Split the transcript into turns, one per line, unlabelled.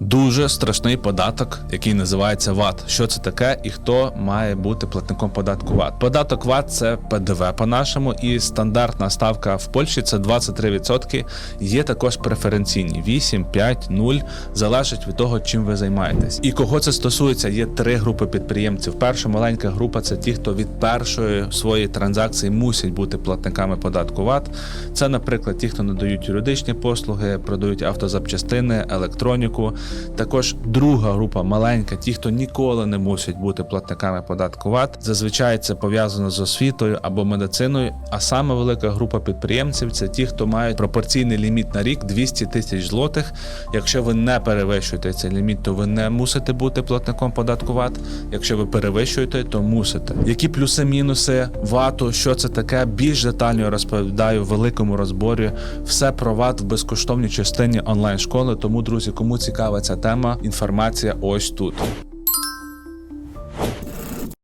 дуже страшний податок, який називається ВАТ. Що це таке і хто має бути платником податку ВАТ? Податок ВАТ це ПДВ по-нашому, і стандартна ставка в Польщі це 23%. Є також преференційні 8, 5, 0, залежить від того, чим ви займаєтесь. І кого це стосується, є три групи підприємців. Перша маленька група це ті, хто від першої своєї транзакції мусять бути платниками податку ВАТ. Це, наприклад, ті, хто надають юридичні послуги, продають автозапчастини, електроніку. Також друга група маленька, ті, хто ніколи не мусять бути платниками податку ВАТ. Зазвичай це пов'язано з освітою або медициною. А саме велика група підприємців це ті, хто мають пропорційний ліміт на рік 200 тисяч злотих. Якщо ви не перевищуєте цей ліміт, то ви не мусите бути платником податку ВАТ. Якщо ви перевищуєте, то мусите. Які плюси-мінуси ВАТу, що це таке? Більш детально розповідаю в великому розборі. Все про ВАТ в безкоштовній частині онлайн школи. Тому, друзі, кому ця тема, інформація ось тут.